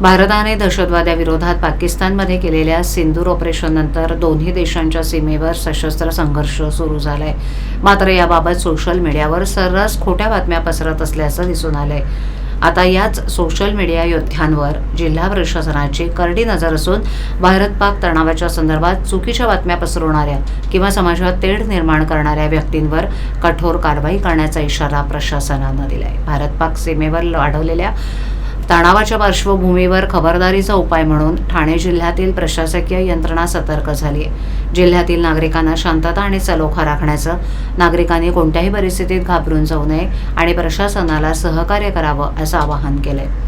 भारताने दहशतवाद्याविरोधात पाकिस्तानमध्ये केलेल्या सिंदूर ऑपरेशननंतर दोन्ही देशांच्या सीमेवर सशस्त्र संघर्ष सुरू झालाय. मात्र याबाबत सोशल मीडियावर सर्रास खोट्या बातम्या पसरत असल्याचं दिसून आलंय. आता याच सोशल मीडिया योद्ध्यांवर जिल्हा प्रशासनाची करडी नजर असून भारत पाक तणावाच्या संदर्भात चुकीच्या बातम्या पसरवणाऱ्या किंवा समाजात तेढ निर्माण करणाऱ्या व्यक्तींवर कठोर कारवाई करण्याचा इशारा प्रशासनानं दिलाय. भारत पाक सीमेवर वाढवलेल्या तणावाच्या पार्श्वभूमीवर खबरदारीचा उपाय म्हणून ठाणे जिल्ह्यातील प्रशासकीय यंत्रणा सतर्क झाली आहे जिल्ह्यातील नागरिकांना शांतता आणि सलोखा राखण्याचं नागरिकांनी कोणत्याही परिस्थितीत घाबरून जाऊ नये आणि प्रशासनाला सहकार्य करावं असं आवाहन केलं आहे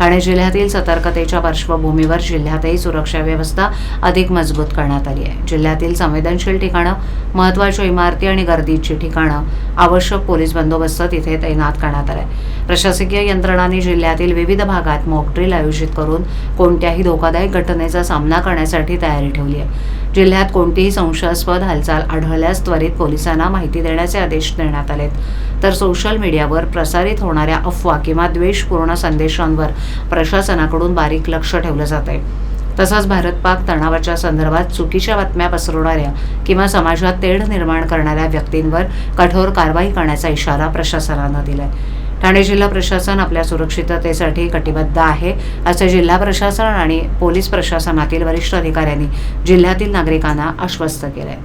ठाणे जिल्ह्यातील सतर्कतेच्या पार्श्वभूमीवर जिल्ह्यातही सुरक्षा व्यवस्था अधिक मजबूत करण्यात आली आहे. जिल्ह्यातील संवेदनशील ठिकाणं महत्त्वाच्या इमारती आणि गर्दीची ठिकाणं आवश्यक पोलीस बंदोबस्त तिथे तैनात करण्यात आलाय प्रशासकीय यंत्रणांनी जिल्ह्यातील विविध भागात मॉकड्रिल आयोजित करून कोणत्याही धोकादायक घटनेचा सामना करण्यासाठी तयारी ठेवली आहे. जिल्ह्यात कोणतीही संशयास्पद हालचाल आढळल्यास त्वरित पोलिसांना माहिती देण्याचे आदेश देण्यात आलेत. तर सोशल मीडियावर प्रसारित होणाऱ्या अफवा किंवा द्वेषपूर्ण संदेशांवर प्रशासनाकडून बारीक लक्ष ठेवलं जात आहे. तसंच भारत पाक तणावाच्या संदर्भात चुकीच्या बातम्या पसरवणाऱ्या किंवा समाजात तेढ निर्माण करणाऱ्या व्यक्तींवर कठोर कारवाई करण्याचा इशारा प्रशासनानं दिलाय. ठाणे जिल्हा प्रशासन आपल्या सुरक्षिततेसाठी कटिबद्ध आहे असे जिल्हा प्रशासन आणि पोलीस प्रशासनातील वरिष्ठ अधिकाऱ्यांनी जिल्ह्यातील नागरिकांना आश्वस्त केलंय.